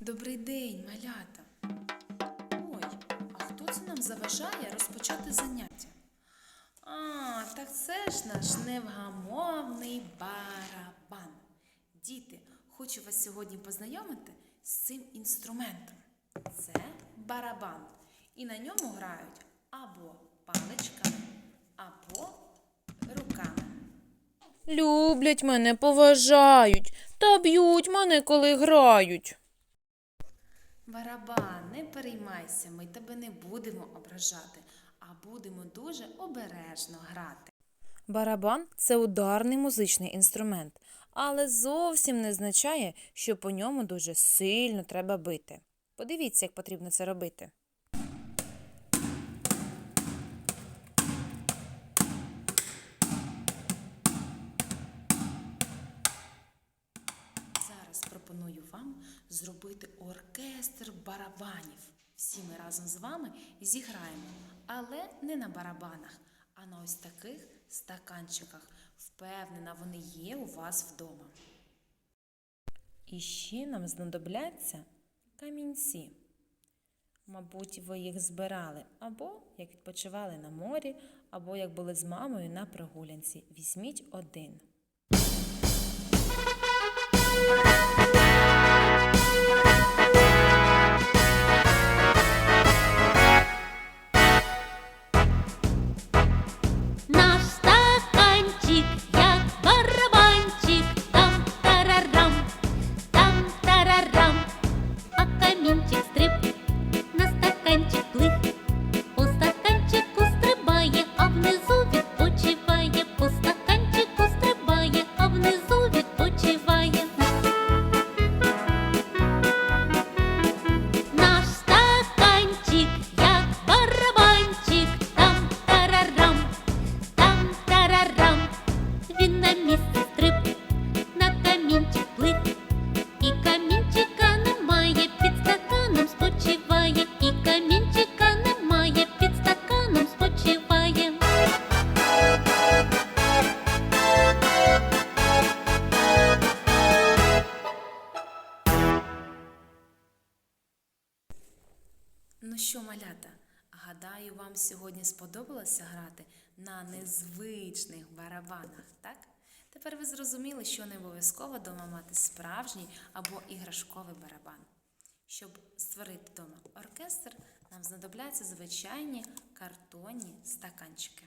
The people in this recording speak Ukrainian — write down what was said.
Добрий день, малята. Ой, а хто це нам заважає розпочати заняття? А, так це ж наш невгамовний барабан. Діти, хочу вас сьогодні познайомити з цим інструментом. Це барабан. І на ньому грають або паличками, або. Люблять мене, поважають та б'ють мене, коли грають. Барабан, не переймайся, ми тебе не будемо ображати, а будемо дуже обережно грати. Барабан це ударний музичний інструмент, але зовсім не означає, що по ньому дуже сильно треба бити. Подивіться, як потрібно це робити. Пропоную вам зробити оркестр барабанів. Всі ми разом з вами зіграємо, але не на барабанах, а на ось таких стаканчиках. Впевнена, вони є у вас вдома. І ще нам знадобляться камінці. Мабуть, ви їх збирали або як відпочивали на морі, або як були з мамою на прогулянці. Візьміть один. Ну що, малята, гадаю, вам сьогодні сподобалося грати на незвичних барабанах, так? Тепер ви зрозуміли, що не обов'язково вдома мати справжній або іграшковий барабан. Щоб створити вдома оркестр, нам знадобляться звичайні картонні стаканчики.